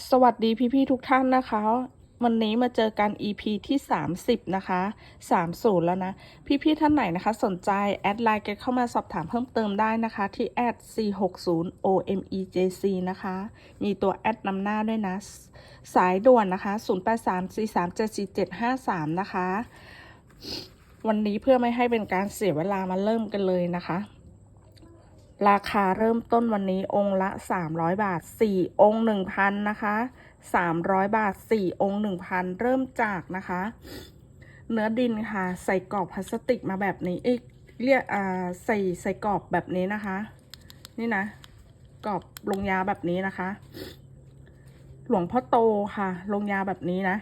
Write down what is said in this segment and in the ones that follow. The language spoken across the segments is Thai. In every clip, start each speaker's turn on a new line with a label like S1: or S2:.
S1: สวัสดีพี่ๆทุกท่านนะคะ วันนี้มาเจอกัน EP ที่ 30 นะคะ 30 แล้วนะ พี่ๆท่านไหนนะคะ สนใจ แอดไลน์กันเข้ามาสอบถามเพิ่มเติมได้นะคะ ที่แอด c60omejc นะคะ มีตัวแอดนำหน้าด้วยนะ สายด่วนนะคะ 0834374753 นะคะ วันนี้เพื่อไม่ให้เป็นการเสียเวลามาเริ่มกันเลยนะคะ ราคาเริ่มต้นวันนี้องค์ละ 300 บาท 4 องค์ 1,000 นะคะ 300 บาท 4 องค์ 1,000 เริ่มจากนะคะ เนื้อดินค่ะ ใส่กรอบพลาสติกมาแบบนี้อ้ยเรียกอ่าใส่ใส่กรอบแบบนี้นะคะ นี่นะกรอบลงยาแบบนี้นะคะ หลวงพ่อโตค่ะ ลงยาแบบนี้นะ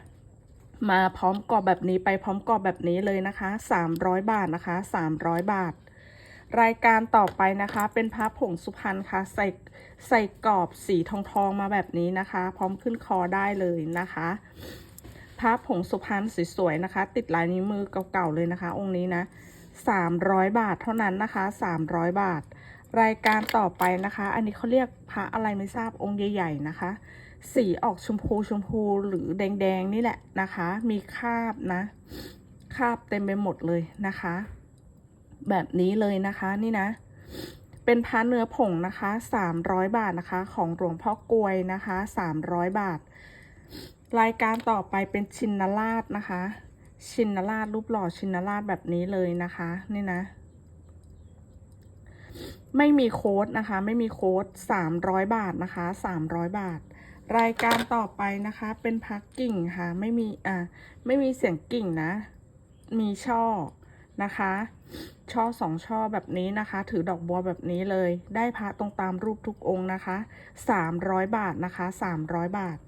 S1: มาพร้อมกรอบแบบนี้ไปพร้อมกรอบแบบนี้เลยนะคะ 300 บาทนะคะ 300 บาท รายการต่อไปนะคะ เป็นพระผงสุพรรณค่ะ ใส่ใส่กรอบสีทองทองมาแบบนี้นะคะ พร้อมขึ้นคอได้เลยนะคะพระผงสุพรรณสวยๆนะคะ ติดลายนิ้วมือเก่าๆเลยนะคะ องค์นี้นะ300 บาทเท่านั้นนะคะ 300 บาท รายการต่อไปนะคะ อันนี้เขาเรียกพระอะไรไม่ทราบองค์ใหญ่ ๆนะคะ สีออกชมพูชมพูหรือแดงๆนี่แหละนะคะ มีคาบนะ คาบเต็มไปหมดเลยนะคะ แบบนี้เลยนะคะนี่นะ เป็นพระเนื้อผงนะคะ300บาทนะคะ ของหลวงพ่อกลวยนะคะ300บาท รายการต่อไปเป็นชินราชนะคะ ชินราชรูปหล่อชินราชแบบนี้เลยนะคะนี่นะไม่มีโค้ดนะคะ ไม่มีโค้ด300บาทนะคะ300บาท รายการต่อไปนะคะ เป็นพักกิ่งค่ะ ไม่มีอ่าไม่มีเสียงกิ่งนะ มีช่อ นะคะ ช่อสองช่อแบบนี้นะคะ ถือดอกบัวแบบนี้เลย ได้พระตรงตามรูปทุกองค์นะคะ300บาทนะคะ300บาท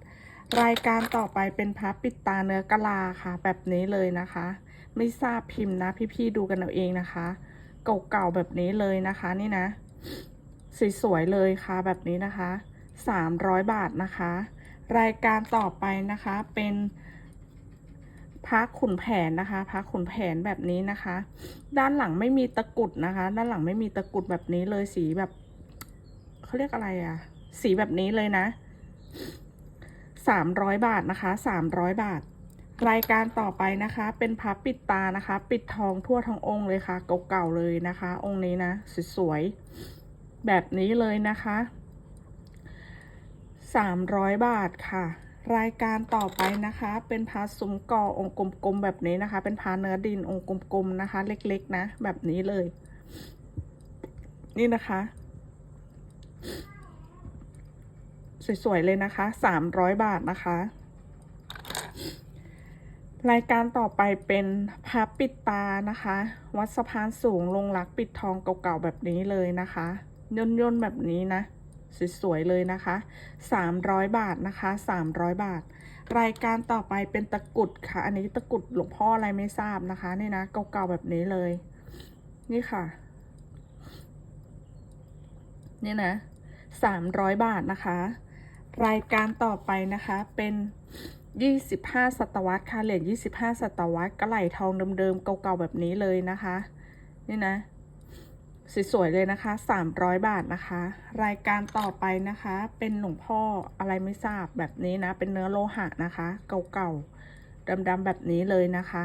S1: รายการต่อไปเป็นพระปิดตาเนื้อกะลาค่ะ แบบนี้เลยนะคะ ไม่ทราบพิมพ์นะพี่ๆดูกันเอาเองนะคะ เก่าๆแบบนี้เลยนะคะนี่นะสวยๆเลยค่ะแบบนี้นะคะ 300 บาทนะคะ รายการต่อไปนะคะเป็น พระขุนแผนนะคะพระขุนแผนแบบนี้นะคะ ด้านหลังไม่มีตะกุดนะคะ ด้านหลังไม่มีตะกุดแบบนี้เลยสีแบบเขาเรียกอะไรอะสีแบบนี้เลยนะ300บาทนะคะ300บาท รายการต่อไปนะคะ เป็นพับปิดตานะคะ ปิดทองทั่วทั้งองค์เลยค่ะ เก่าๆเลยนะคะ องค์นี้นะสวยๆแบบนี้เลยนะคะ300บาทค่ะ รายการต่อไปนะคะ เป็นพาซุ้มก่อองค์กลมๆแบบนี้นะคะ เป็นพาเนื้อดินองค์กลมๆนะคะ เล็ก ๆ นะ แบบนี้เลย นี่นะคะ สวย ๆ เลยนะคะ300บาทนะคะ รายการต่อไปเป็นพระปิดตานะคะ วัดสะพานสูงลงรักปิดทองเก่าๆแบบนี้เลยนะคะย่นๆแบบนี้นะ สวยๆเลยนะคะ 300 บาทนะคะ 300 บาท รายการต่อไปเป็นตะกุดค่ะ อันนี้ตะกุดหลวงพ่ออะไรไม่ทราบนะคะนี่นะเก่าๆแบบนี้เลย นี่ค่ะ นี่นะ 300 บาทนะคะ รายการต่อไปนะคะเป็น25ศตวรรษค่ะเหรียญ25ศตวรรษกระไหลทองเดิมๆเก่าๆแบบนี้เลยนะคะ นี่นะ สวยๆเลยนะคะ 300 บาทนะคะ รายการต่อไปนะคะ เป็นหลวงพ่ออะไรไม่ทราบแบบนี้นะ เป็นเนื้อโลหะนะคะ เก่าๆดำๆแบบนี้เลยนะคะ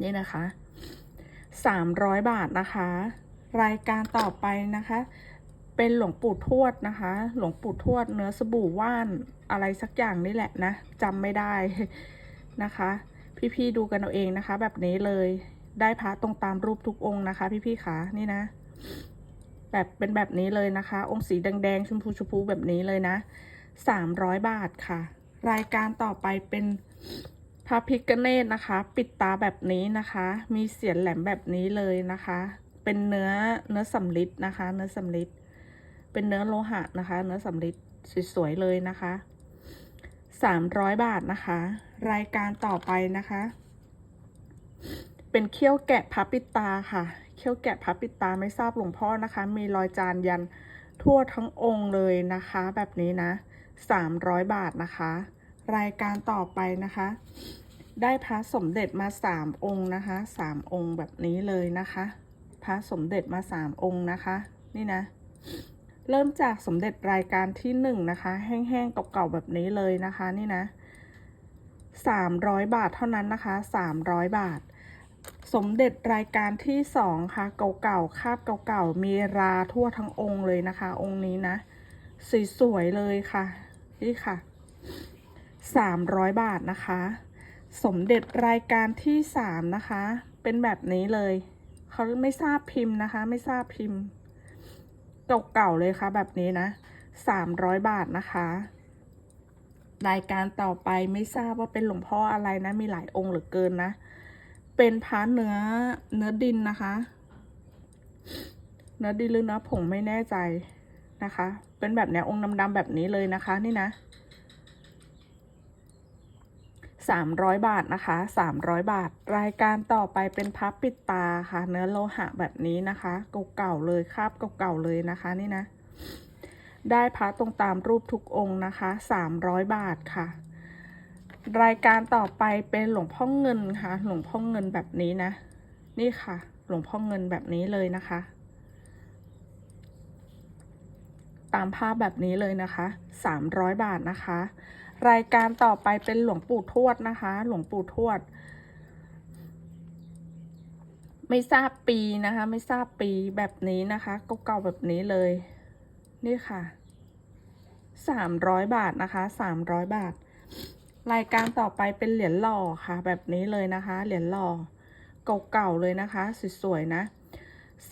S1: นี่นะคะ 300 บาทนะคะ รายการต่อไปนะคะ เป็นหลวงปู่ทวดนะคะ หลวงปู่ทวดเนื้อสบู่ว่านอะไรสักอย่างนี่แหละนะจำไม่ได้นะคะ พี่ๆดูกันเอาเองนะคะ แบบนี้เลย ได้พระตรงตามรูปทุกองค์นะคะ พี่ๆคะนี่นะ แบบเป็นแบบนี้เลยนะคะ องค์สีแดงๆชมพูชมพูแบบนี้เลยนะสามร้อยบาทค่ะ รายการต่อไปเป็นพระพิกเนตนะคะ ปิดตาแบบนี้นะคะ มีเสียนแหลมแบบนี้เลยนะคะ เป็นเนื้อเนื้อสำลิดนะคะ เนื้อสำลิดเป็นเนื้อโลหะนะคะ เนื้อสำลิดสวยๆเลยนะคะสามร้อยบาทนะคะ รายการต่อไปนะคะ เป็นเขี้ยวแกะพับปิตาค่ะ เขี้ยวแกะพับปิตาไม่ทราบหลวงพ่อนะคะ มีรอยจานยันทั่วทั้งองค์เลยนะคะ แบบนี้นะสามร้อยบาทนะคะ รายการต่อไปนะคะ ได้พระสมเด็จมาสามองค์นะคะสามองค์แบบนี้เลยนะคะ พระสมเด็จมาสามองค์นะคะ นี่นะ เริ่มจากสมเด็จรายการที่หนึ่งนะคะ แห้งๆเก่าๆแบบนี้เลยนะคะ นี่นะสามร้อยบาทเท่านั้นนะคะสามร้อยบาท สมเด็จรายการที่สองค่ะ เก่าๆ คาบเก่าๆ มีราทั่วทั้งองค์เลยนะคะ องค์นี้นะ สวยๆ เลยค่ะ นี่ค่ะ สามร้อยบาทนะคะ สมเด็จรายการที่สามนะคะ เป็นแบบนี้เลย เขาไม่ทราบพิมพ์นะคะ ไม่ทราบพิมพ์ เก่าๆ เลยค่ะ แบบนี้นะสามร้อยบาทนะคะ รายการต่อไปไม่ทราบว่าเป็นหลวงพ่ออะไรนะ มีหลายองค์เหลือเกินนะ เป็นพระเนื้อเนื้อดินนะคะ เนื้อดินหรือเนื้อผงไม่แน่ใจนะคะ เป็นแบบเนี้ยองค์ดำๆแบบนี้เลยนะคะ นี่นะสามร้อยบาทนะคะสามร้อยบาท รายการต่อไปเป็นพับปิดตาค่ะ เนื้อโลหะแบบนี้นะคะ เก่าๆเลยคราบเก่าๆเลยนะคะนี่นะ ได้พระตรงตามรูปทุกองค์นะคะสามร้อยบาทค่ะ รายการต่อไปเป็นหลวงพ่อเงินค่ะ หลวงพ่อเงินแบบนี้นะ นี่ค่ะ หลวงพ่อเงินแบบนี้เลยนะคะ ตามภาพแบบนี้เลยนะคะสามร้อยบาทนะคะ รายการต่อไปเป็นหลวงปู่ทวดนะคะ หลวงปู่ทวด ไม่ทราบปีนะคะ ไม่ทราบปีแบบนี้นะคะเก่าๆแบบนี้เลย นี่ค่ะสามร้อยบาทนะคะสามร้อยบาท รายการต่อไปเป็นเหรียญหล่อค่ะ แบบนี้เลยนะคะ เหรียญหล่อเก่าๆเลยนะคะสวยๆนะ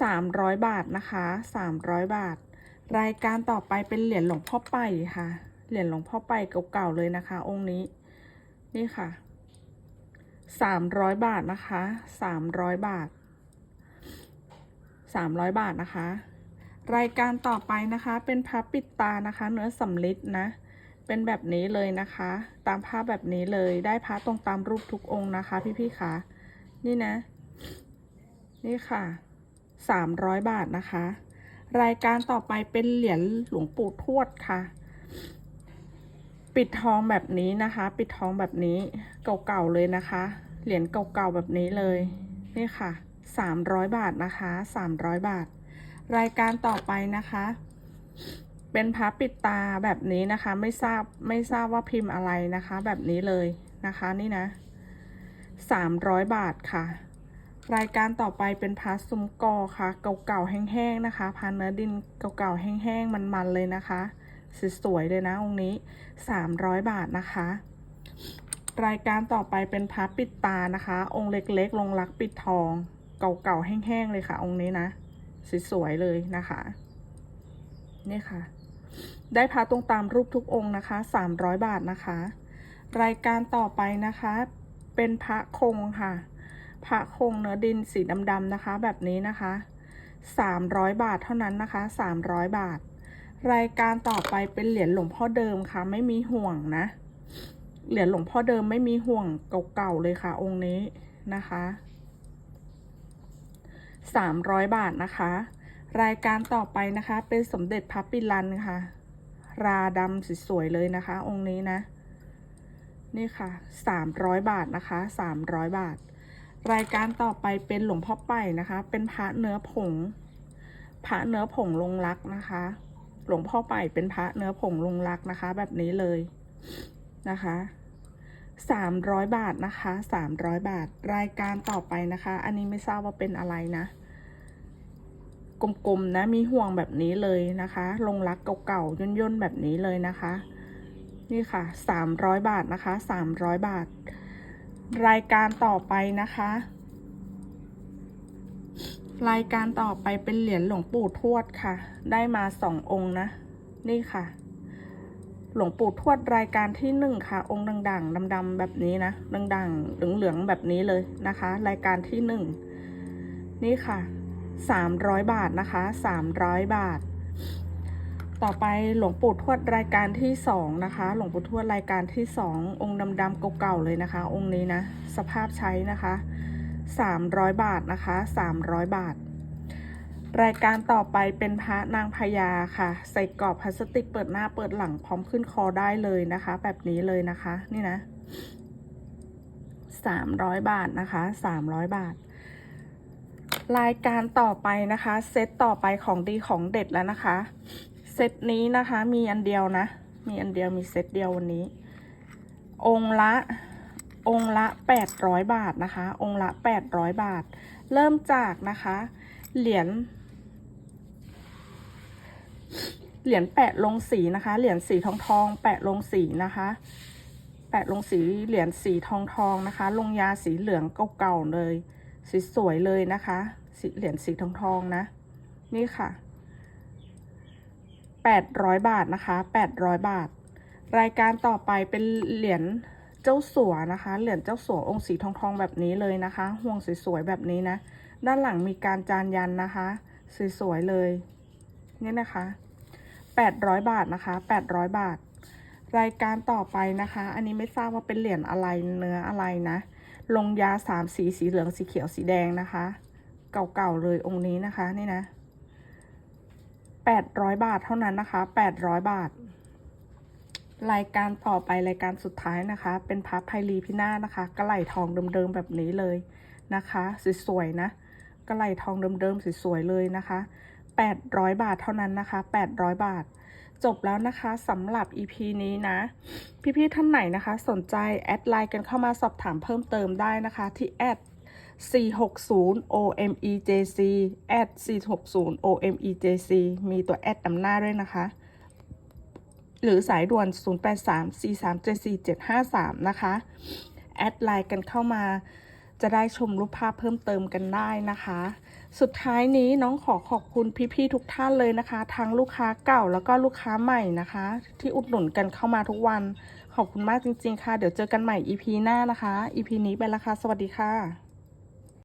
S1: สามร้อยบาทนะคะสามร้อยบาท รายการต่อไปเป็นเหรียญหลวงพ่อไปค่ะ เหรียญหลวงพ่อไปเก่าๆเลยนะคะ องค์นี้ นี่ค่ะสามร้อยบาทนะคะสามร้อยบาทสามร้อยบาทนะคะ รายการต่อไปนะคะ เป็นพับปิดตานะคะ เนื้อสำลิดนะ เป็นแบบนี้เลยนะคะ ตามภาพแบบนี้เลยได้พระตรงตามรูปทุกองค์นะคะ พี่ๆคะนี่นะ นี่ค่ะสามร้อยบาทนะคะ รายการต่อไปเป็นเหรียญหลวงปู่ทวดค่ะ ปิดทองแบบนี้นะคะ ปิดทองแบบนี้เก่าๆเลยนะคะ เหรียญเก่าๆแบบนี้เลย นี่ค่ะสามร้อยบาทนะคะสามร้อยบาท รายการต่อไปนะคะ เป็นพระปิดตาแบบนี้นะคะ ไม่ทราบไม่ทราบว่าพิมพ์อะไรนะคะ แบบนี้เลยนะคะนี่นะสามร้อยบาทค่ะ รายการต่อไปเป็นพาซุ้มกอค่ะ เก่าๆแห้งๆนะคะพาเนื้อดินเก่าๆแห้งๆมันๆเลยนะคะสวยๆเลยนะองค์นี้สามร้อยบาทนะคะ รายการต่อไปเป็นพระปิดตานะคะ องค์เล็กๆ ลงรักปิดทอง เก่าๆแห้งๆเลยค่ะ องค์นี้นะสวยๆเลยนะคะ นี่ค่ะ ได้พระตรงตามรูปทุกองค์นะคะสามร้อยบาทนะคะ รายการต่อไปนะคะ เป็นพระคงค่ะ พระคงเนื้อดินสีดำๆนะคะ แบบนี้นะคะสามร้อยบาทเท่านั้นนะคะสามร้อยบาท รายการต่อไปเป็นเหรียญหลวงพ่อเดิมค่ะ ไม่มีห่วงนะ เหรียญหลวงพ่อเดิมไม่มีห่วงเก่าๆเลยค่ะ องค์นี้นะคะสามร้อยบาทนะคะ รายการต่อไปนะคะ เป็นสมเด็จพระปิลันค่ะ ราดำสวยๆเลยนะคะ องค์นี้นะ นี่ค่ะสามร้อยบาทนะคะสามร้อยบาท รายการต่อไปเป็นหลวงพ่อไปนะคะ เป็นพระเนื้อผง พระเนื้อผงลงรักนะคะ หลวงพ่อไปเป็นพระเนื้อผงลงรักนะคะ แบบนี้เลยนะคะสามร้อยบาทนะคะสามร้อยบาท รายการต่อไปนะคะ อันนี้ไม่ทราบว่าเป็นอะไรนะ กลมๆนะมีห่วงแบบนี้เลยนะคะ ลงรักเก่าๆย่นๆแบบนี้เลยนะคะ นี่ค่ะสามร้อยบาทนะคะสามร้อยบาท รายการต่อไปนะคะ รายการต่อไปเป็นเหรียญหลวงปู่ทวดค่ะ ได้มาสององค์นะ นี่ค่ะ หลวงปู่ทวดรายการที่หนึ่งค่ะ องค์ดังๆดำๆแบบนี้นะดังๆเหลืองๆแบบนี้เลยนะคะ รายการที่หนึ่งนี่ค่ะ สามร้อยบาทนะคะสามร้อยบาท ต่อไปหลวงปู่ทวดรายการที่สองนะคะ หลวงปู่ทวดรายการที่สององค์ดำๆเก่าๆเลยนะคะ องค์นี้นะ สภาพใช้นะคะสามร้อยบาทนะคะสามร้อยบาท รายการต่อไปเป็นพระนางพญาค่ะ ใส่กรอบพลาสติกเปิดหน้าเปิดหลังพร้อมขึ้นคอได้เลยนะคะ แบบนี้เลยนะคะ นี่นะสามร้อยบาทนะคะสามร้อยบาท รายการต่อไปนะคะ เซตต่อไปของดีของเด็ดแล้วนะคะ เซตนี้นะคะมีอันเดียวนะ มีอันเดียวมีเซตเดียววันนี้ องค์ละองค์ละแปดร้อยบาทนะคะ องค์ละแปดร้อยบาท เริ่มจากนะคะ เหรียญเหรียญแปะลงสีนะคะ เหรียญสีทองทองแปะลงสีนะคะ แปะลงสีเหรียญสีทองทองนะคะ ลงยาสีเหลืองเก่าๆเลย สีสวยเลยนะคะ สีเหรียญสีทองทองๆนะ นี่ค่ะแปดร้อยบาทนะคะแปดร้อยบาท รายการต่อไปเป็นเหรียญเจ้าสัวนะคะ เหรียญเจ้าสัวองค์สีทองทองๆแบบนี้เลยนะคะ ห่วงสวยๆแบบนี้นะ ด้านหลังมีการจานยันนะคะ สวยๆเลย นี่นะคะแปดร้อยบาทนะคะแปดร้อยบาทรายการต่อไปนะคะ อันนี้ไม่ทราบว่าเป็นเหรียญอะไรเนื้ออะไรนะ ลงยาสามสีสีเหลืองสีเขียวสีแดงนะคะ เก่าๆเลยองค์นี้นะคะนี่นะแปดร้อยบาทเท่านั้นนะคะแปดร้อยบาท รายการต่อไปรายการสุดท้ายนะคะ เป็นพับไพลีพินานะคะ กระไหลทองเดิมๆแบบนี้เลยนะคะสวยๆนะกระไหลทองเดิมๆสวยๆเลยนะคะ800บาทเท่านั้นนะคะ800บาท จบแล้วนะคะสำหรับ EP นี้นะ พี่ๆท่านไหนนะคะ สนใจแอดไลน์กันเข้ามาสอบถามเพิ่มเติมได้นะคะที่แอด460 OMEJC แอด460 OMEJC มีตัวแอดนำหน้าด้วยนะคะ หรือสายด่วน 0834374753 นะคะ แอดไลน์กันเข้ามาจะได้ชมรูปภาพเพิ่มเติมกันได้นะคะ สุดท้ายนี้น้องขอขอบคุณพี่ๆทุกท่านเลยนะคะ ทั้งลูกค้าเก่าแล้วก็ลูกค้าใหม่นะคะ ที่อุดหนุนกันเข้ามาทุกวัน ขอบคุณมากจริง ๆ ค่ะ เดี๋ยวเจอกันใหม่ EP หน้านะคะ EP นี้ไปละค่ะสวัสดีค่ะ